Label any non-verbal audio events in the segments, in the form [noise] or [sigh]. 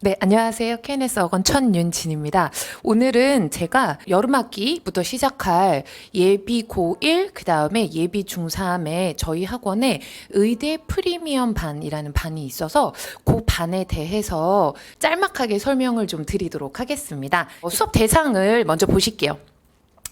네, 안녕하세요. KNS 어건 천윤진입니다. 오늘은 제가 여름학기부터 시작할 예비 고1, 그 다음에 예비 중3에 저희 학원에 의대 프리미엄 반이라는 반이 있어서 그 반에 대해서 짤막하게 설명을 좀 드리도록 하겠습니다. 어, 수업 대상을 먼저 보실게요.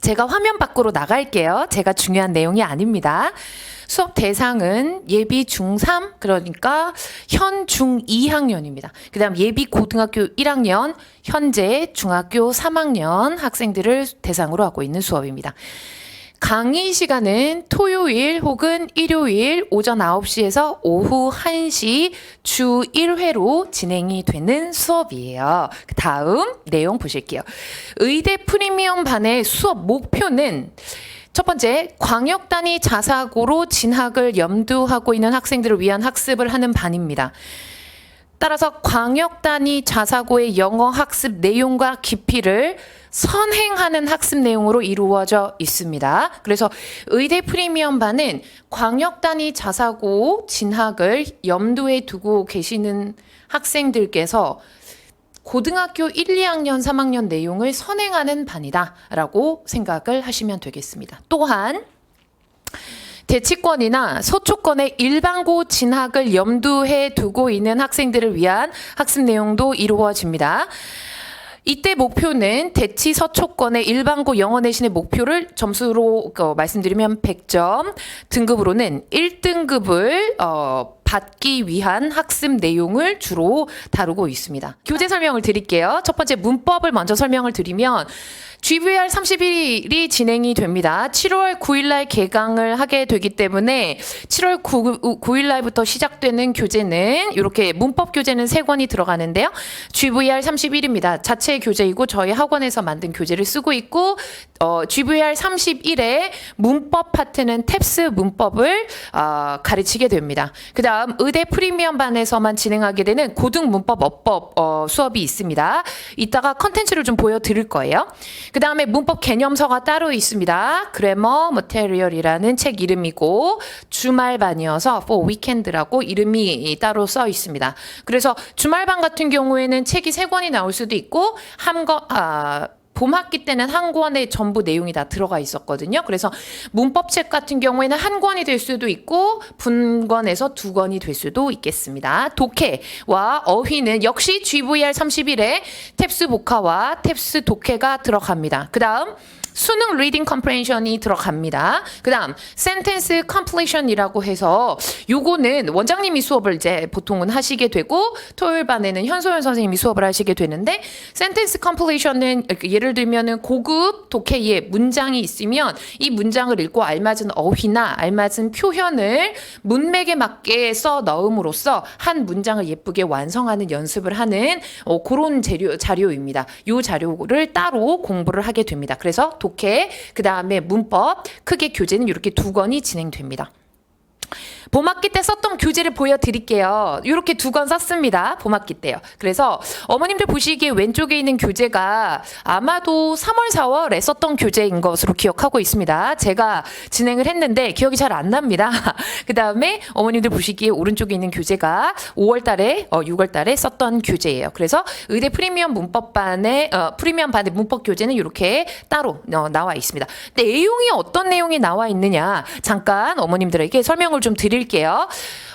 제가 화면 밖으로 나갈게요. 제가 중요한 내용이 아닙니다. 수업 대상은 예비 중3, 그러니까 현 중 2학년입니다. 그 다음 예비 고등학교 1학년, 현재 중학교 3학년 학생들을 대상으로 하고 있는 수업입니다. 강의 시간은 토요일 혹은 일요일 오전 9시에서 오후 1시 주 1회로 진행이 되는 수업이에요. 그 다음 내용 보실게요. 의대 프리미엄 반의 수업 목표는 첫 번째, 광역 단위 자사고로 진학을 염두하고 있는 학생들을 위한 학습을 하는 반입니다. 따라서 광역 단위 자사고의 영어 학습 내용과 깊이를 선행하는 학습 내용으로 이루어져 있습니다. 그래서 의대 프리미엄 반은 광역 단위 자사고 진학을 염두에 두고 계시는 학생들께서 고등학교 1, 2학년, 3학년 내용을 선행하는 반이다 라고 생각을 하시면 되겠습니다. 또한 대치권이나 서초권의 일반고 진학을 염두에 두고 있는 학생들을 위한 학습 내용도 이루어집니다. 이때 목표는 대치 서초권의 일반고 영어 내신의 목표를 점수로 어, 말씀드리면 100점, 등급으로는 1등급을 어, 받기 위한 학습 내용을 주로 다루고 있습니다. 교재 설명을 드릴게요. 첫 번째 문법을 먼저 설명을 드리면 GVR 30일이 진행이 됩니다. 7월 9일날 개강을 하게 되기 때문에 7월 9, 9일날부터 시작되는 교재는 이렇게 문법 교재는 세 권이 들어가는데요. GVR 31입니다. 자체 교재이고 저희 학원에서 만든 교재를 쓰고 있고 어, GVR 31의 문법 파트는 탭스 문법을 어, 가르치게 됩니다. 그 다음 의대 프리미엄 반에서만 진행하게 되는 고등 문법 어법 어, 수업이 있습니다. 이따가 컨텐츠를 좀 보여드릴 거예요. 그 다음에 문법 개념서가 따로 있습니다. 그래머 머테리얼이라는 책 이름이고 주말반이어서 for weekend라고 이름이 따로 써 있습니다. 그래서 주말반 같은 경우에는 책이 세 권이 나올 수도 있고 한거 아, 봄 학기 때는 한 권에 전부 내용이 다 들어가 있었거든요. 그래서 문법책 같은 경우에는 한 권이 될 수도 있고 분권에서 두 권이 될 수도 있겠습니다. 독해와 어휘는 역시 GVR 31에 탭스 복화와 탭스 독해가 들어갑니다. 그 다음 수능 리딩 컴프레hension이 들어갑니다. 그다음 센텐스 컴플리션이라고 해서 요거는 원장님이 수업을 이제 보통은 하시게 되고 토요일 반에는 현소연 선생님이 수업을 하시게 되는데 센텐스 컴플리션은 예를 들면은 고급 독해의 문장이 있으면 이 문장을 읽고 알맞은 어휘나 알맞은 표현을 문맥에 맞게 써 넣음으로써 한 문장을 예쁘게 완성하는 연습을 하는 어, 그런 재료, 자료입니다. 요 자료를 따로 공부를 하게 됩니다. 그래서 독해, 그 다음에 문법, 크게 교재는 이렇게 두 권이 진행됩니다. 봄학기 때 썼던 교재를 보여드릴게요. 이렇게 두 권 썼습니다. 봄학기 때요. 그래서 어머님들 보시기에 왼쪽에 있는 교재가 아마도 3월, 4월에 썼던 교재인 것으로 기억하고 있습니다. 제가 진행을 했는데 기억이 잘 안 납니다. [laughs] 그 다음에 어머님들 보시기에 오른쪽에 있는 교재가 5월 달에, 어, 6월 달에 썼던 교재예요. 그래서 의대 프리미엄 문법반의, 어, 프리미엄 반의 문법 교재는 이렇게 따로 어, 나와 있습니다. 내용이 어떤 내용이 나와 있느냐 잠깐 어머님들에게 설명을 좀 드릴게요.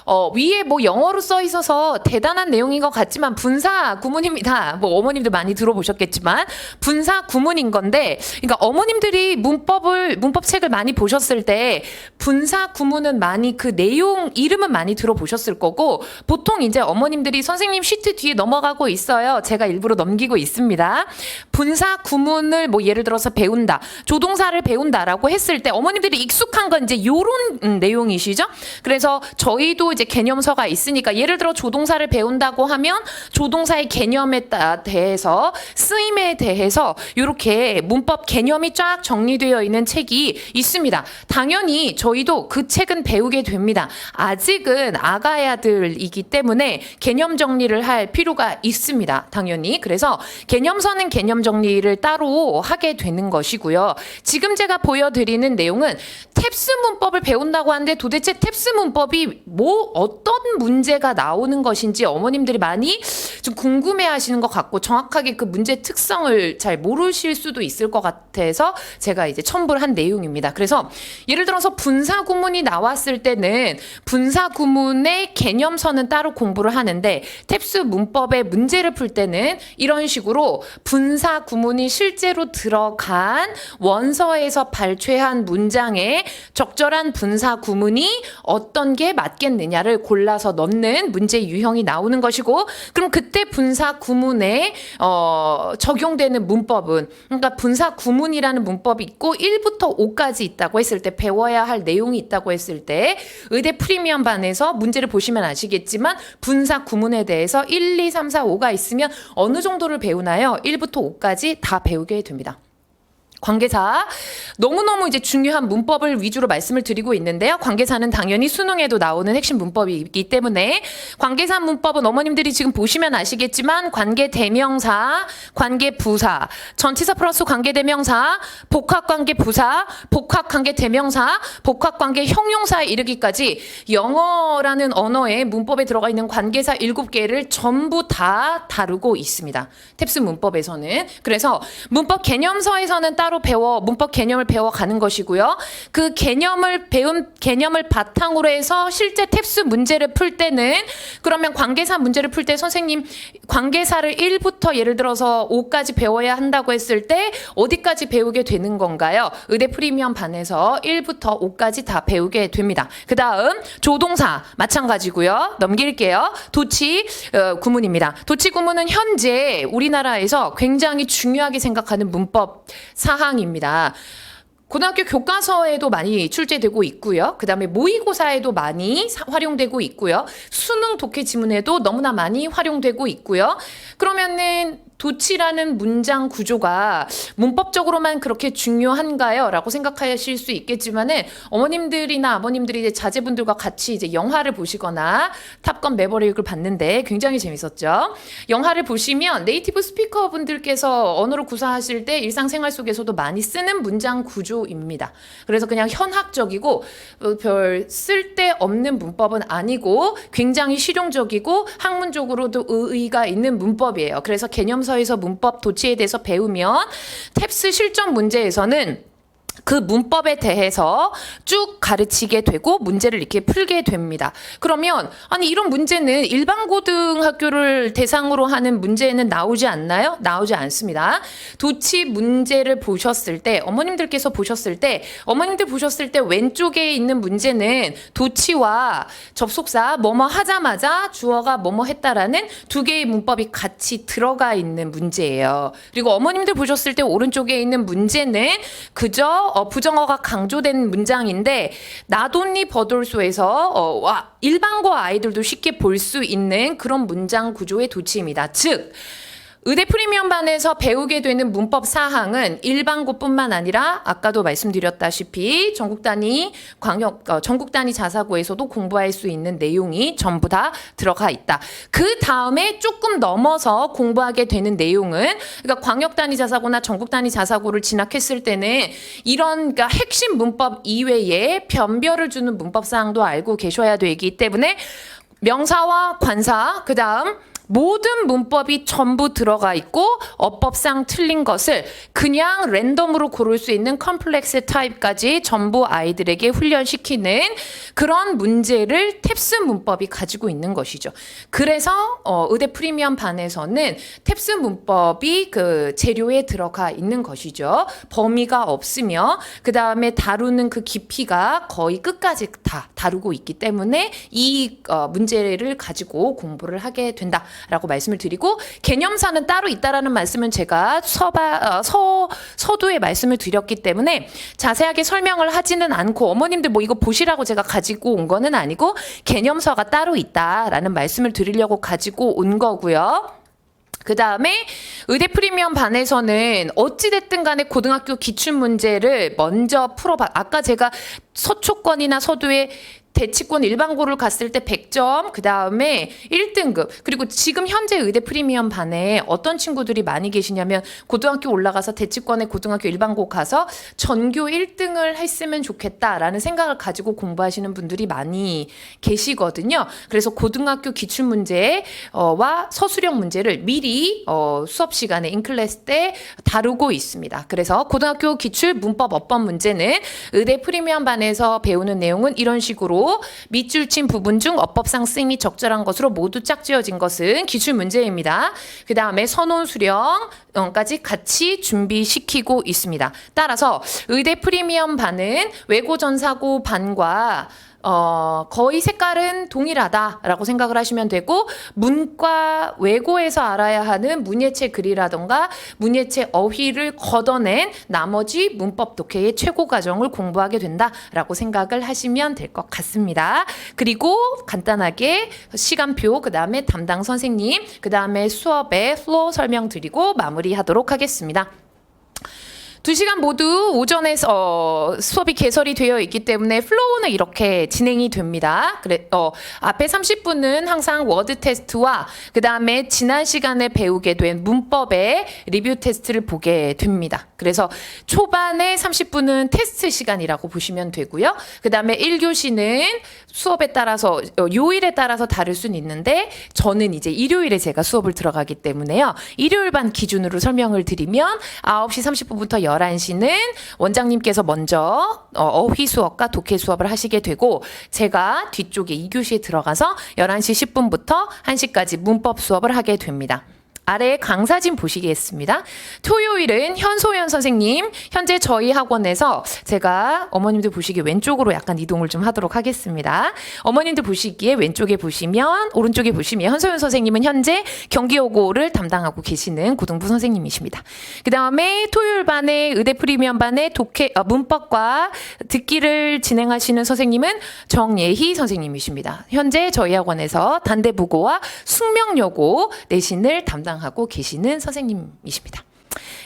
어, 위에 뭐 영어로 써 있어서 대단한 내용인 것 같지만 분사 구문입니다. 뭐 어머님들 많이 들어보셨겠지만 분사 구문인 건데, 그러니까 어머님들이 문법을 문법 책을 많이 보셨을 때 분사 구문은 많이 그 내용 이름은 많이 들어보셨을 거고 보통 이제 어머님들이 선생님 시트 뒤에 넘어가고 있어요. 제가 일부러 넘기고 있습니다. 분사 구문을 뭐 예를 들어서 배운다, 조동사를 배운다라고 했을 때 어머님들이 익숙한 건 이제 요런 음, 내용이시죠. 그래서 저희도 이제 개념서가 있으니까 예를 들어 조동사를 배운다고 하면 조동사의 개념에 따 대해서 쓰임에 대해서 이렇게 문법 개념이 쫙 정리되어 있는 책이 있습니다. 당연히 저희도 그 책은 배우게 됩니다. 아직은 아가야들이기 때문에 개념 정리를 할 필요가 있습니다. 당연히. 그래서 개념서는 개념 정리를 따로 하게 되는 것이고요. 지금 제가 보여드리는 내용은 탭스 문법을 배운다고 하는데 도대체 탭스 문법이 뭐또 어떤 문제가 나오는 것인지 어머님들이 많이 좀 궁금해 하시는 것 같고 정확하게 그 문제 특성을 잘 모르실 수도 있을 것 같아서 제가 이제 첨부를 한 내용입니다. 그래서 예를 들어서 분사 구문이 나왔을 때는 분사 구문의 개념서는 따로 공부를 하는데 탭스 문법의 문제를 풀 때는 이런 식으로 분사 구문이 실제로 들어간 원서에서 발췌한 문장에 적절한 분사 구문이 어떤 게 맞겠 느냐를 골라서 넣는 문제 유형이 나오는 것이고 그럼 그때 분사 구문에 어, 적용되는 문법은 그러니까 분사 구문이라는 문법이 있고 1부터 5까지 있다고 했을 때 배워야 할 내용이 있다고 했을 때 의대 프리미엄 반에서 문제를 보시면 아시겠지만 분사 구문에 대해서 1, 2, 3, 4, 5가 있으면 어느 정도를 배우나요? 1부터 5까지 다 배우게 됩니다. 관계사 너무너무 이제 중요한 문법을 위주로 말씀을 드리고 있는데요. 관계사는 당연히 수능에도 나오는 핵심 문법이기 때문에 관계사 문법은 어머님들이 지금 보시면 아시겠지만 관계 대명사, 관계 부사, 전치사 플러스 관계 대명사, 복합 관계 부사, 복합 관계 대명사, 복합 관계 형용사에 이르기까지 영어라는 언어의 문법에 들어가 있는 관계사 7개를 전부 다 다루고 있습니다. 탭스 문법에서는 그래서 문법 개념서에서는 따로 배워 문법 개념을 배워 가는 것이고요. 그 개념을 배운 개념을 바탕으로 해서 실제 탭스 문제를 풀 때는 그러면 관계사 문제를 풀 때 선생님 관계사를 1부터 예를 들어서 5까지 배워야 한다고 했을 때 어디까지 배우게 되는 건가요? 의대 프리미엄 반에서 1부터 5까지 다 배우게 됩니다. 그 다음 조동사 마찬가지고요. 넘길게요. 도치 어, 구문입니다. 도치 구문은 현재 우리나라에서 굉장히 중요하게 생각하는 문법 사 항입니다. 고등학교 교과서에도 많이 출제되고 있고요. 그 다음에 모의고사에도 많이 사- 활용되고 있고요. 수능 독해 지문에도 너무나 많이 활용되고 있고요. 그러면은 도치라는 문장 구조가 문법적으로만 그렇게 중요한가요? 라고 생각하실 수 있겠지만은 어머님들이나 아버님들이 이제 자제분들과 같이 이제 영화를 보시거나 탑건 매버릭을 봤는데 굉장히 재밌었죠. 영화를 보시면 네이티브 스피커 분들께서 언어를 구사하실 때 일상생활 속에서도 많이 쓰는 문장 구조입니다. 그래서 그냥 현학적이고 어, 별 쓸데없는 문법은 아니고 굉장히 실용적이고 학문적으로도 의의가 있는 문법이에요. 그래서 개념 서에서 문법 도치에 대해서 배우면 탭스 실전 문제에서는 그 문법에 대해서 쭉 가르치게 되고 문제를 이렇게 풀게 됩니다. 그러면 아니 이런 문제는 일반 고등학교를 대상으로 하는 문제는 나오지 않나요? 나오지 않습니다. 도치 문제를 보셨을 때 어머님들께서 보셨을 때 어머님들 보셨을 때 왼쪽에 있는 문제는 도치와 접속사 뭐뭐 하자마자 주어가 뭐뭐 했다라는 두 개의 문법이 같이 들어가 있는 문제예요. 그리고 어머님들 보셨을 때 오른쪽에 있는 문제는 그저 어, 부정어가 강조된 문장인데 나돈니 버돌소에서 어, 와, 일반고 아이들도 쉽게 볼 수 있는 그런 문장 구조의 도치입니다. 즉 의대 프리미엄 반에서 배우게 되는 문법 사항은 일반고뿐만 아니라 아까도 말씀드렸다시피 전국 단위 광역 어, 전국 단위 자사고에서도 공부할 수 있는 내용이 전부 다 들어가 있다. 그 다음에 조금 넘어서 공부하게 되는 내용은 그러니까 광역 단위 자사고나 전국 단위 자사고를 진학했을 때는 이런 그러니까 핵심 문법 이외에 변별을 주는 문법 사항도 알고 계셔야 되기 때문에 명사와 관사 그다음 모든 문법이 전부 들어가 있고 어법상 틀린 것을 그냥 랜덤으로 고를 수 있는 컴플렉스 타입까지 전부 아이들에게 훈련시키는 그런 문제를 탭스 문법이 가지고 있는 것이죠. 그래서 어, 의대 프리미엄 반에서는 탭스 문법이 그 재료에 들어가 있는 것이죠. 범위가 없으며 그 다음에 다루는 그 깊이가 거의 끝까지 다 다루고 있기 때문에 이 어, 문제를 가지고 공부를 하게 된다 라고 말씀을 드리고 개념사는 따로 있다라는 말씀은 제가 서바 어, 서 서두에 말씀을 드렸기 때문에 자세하게 설명을 하지는 않고 어머님들 뭐 이거 보시라고 제가 가지고 온 거는 아니고 개념서가 따로 있다라는 말씀을 드리려고 가지고 온 거고요. 그 다음에 의대 프리미엄 반에서는 어찌됐든 간에 고등학교 기출 문제를 먼저 풀어봐. 아까 제가 서초권이나 서두에 대치권 일반고를 갔을 때 100점, 그 다음에 1등급, 그리고 지금 현재 의대 프리미엄 반에 어떤 친구들이 많이 계시냐면 고등학교 올라가서 대치권의 고등학교 일반고 가서 전교 1등을 했으면 좋겠다라는 생각을 가지고 공부하시는 분들이 많이 계시거든요. 그래서 고등학교 기출 문제와 서술형 문제를 미리 어, 수업 시간에 인클래스 때 다루고 있습니다. 그래서 고등학교 기출 문법 어법 문제는 의대 프리미엄 반에서 배우는 내용은 이런 식으로 밑줄 친 부분 중 어법상 쓰임이 적절한 것으로 모두 짝지어진 것은 기출 문제입니다. 그 다음에 선온 수령까지 같이 준비시키고 있습니다. 따라서 의대 프리미엄 반은 외고 전사고 반과 어, 거의 색깔은 동일하다라고 생각을 하시면 되고 문과 외고에서 알아야 하는 문예체 글이라던가 문예체 어휘를 걷어낸 나머지 문법 독해의 최고 과정을 공부하게 된다라고 생각을 하시면 될 것 같습니다. 그리고 간단하게 시간표 그다음에 담당 선생님 그다음에 수업의 플로우 설명드리고 마무리하도록 하겠습니다. 두 시간 모두 오전에 어, 수업이 개설이 되어 있기 때문에 플로우는 이렇게 진행이 됩니다. 그래, 어, 앞에 30분은 항상 워드 테스트와 그 다음에 지난 시간에 배우게 된 문법의 리뷰 테스트를 보게 됩니다. 그래서 초반에 30분은 테스트 시간이라고 보시면 되고요. 그 다음에 1교시는 수업에 따라서 어, 요일에 따라서 다를 수는 있는데 저는 이제 일요일에 제가 수업을 들어가기 때문에요. 일요일 반 기준으로 설명을 드리면 9시 30분부터 11시는 원장님께서 먼저 어, 어휘 수업과 독해 수업을 하시게 되고 제가 뒤쪽에 2교시에 들어가서 11시 10분부터 1시까지 문법 수업을 하게 됩니다. 아래 강사진 보시겠습니다. 토요일은 현소연 선생님, 현재 저희 학원에서 제가 어머님들 보시기에 왼쪽으로 약간 이동을 좀 하도록 하겠습니다. 어머님들 보시기에 왼쪽에 보시면, 오른쪽에 보시면 현소연 선생님은 현재 경기여고를 담당하고 계시는 고등부 선생님이십니다. 그 다음에 토요일 반에 의대 프리미엄 반에 독해, 어, 문법과 듣기를 진행하시는 선생님은 정예희 선생님이십니다. 현재 저희 학원에서 단대부고와 숙명여고 내신을 담당하고 계시는 선생님이십니다.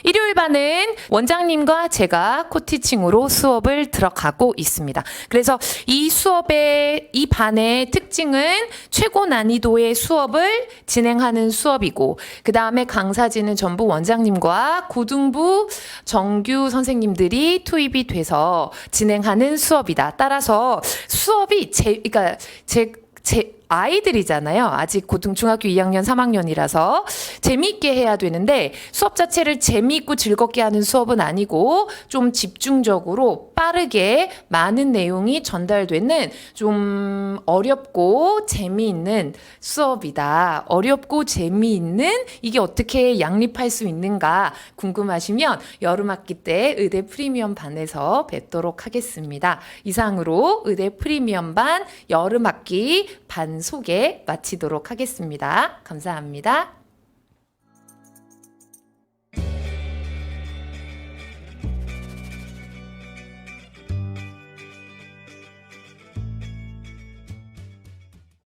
일요일 반은 원장님과 제가 코티칭으로 수업을 들어가고 있습니다. 그래서 이 수업의 이 반의 특징은 최고 난이도의 수업을 진행하는 수업이고 그 다음에 강사진은 전부 원장님과 고등부 정규 선생님들이 투입이 돼서 진행하는 수업이다. 따라서 수업이 제 그러니까 제 제 아이들이잖아요. 아직 고등 중학교 2학년, 3학년이라서 재미있게 해야 되는데 수업 자체를 재미있고 즐겁게 하는 수업은 아니고 좀 집중적으로 빠르게 많은 내용이 전달되는 좀 어렵고 재미있는 수업이다. 어렵고 재미있는 이게 어떻게 양립할 수 있는가 궁금하시면 여름 학기 때 의대 프리미엄 반에서 뵙도록 하겠습니다. 이상으로 의대 프리미엄 반 여름 학기 반 소개 마치도록 하겠습니다. 감사합니다.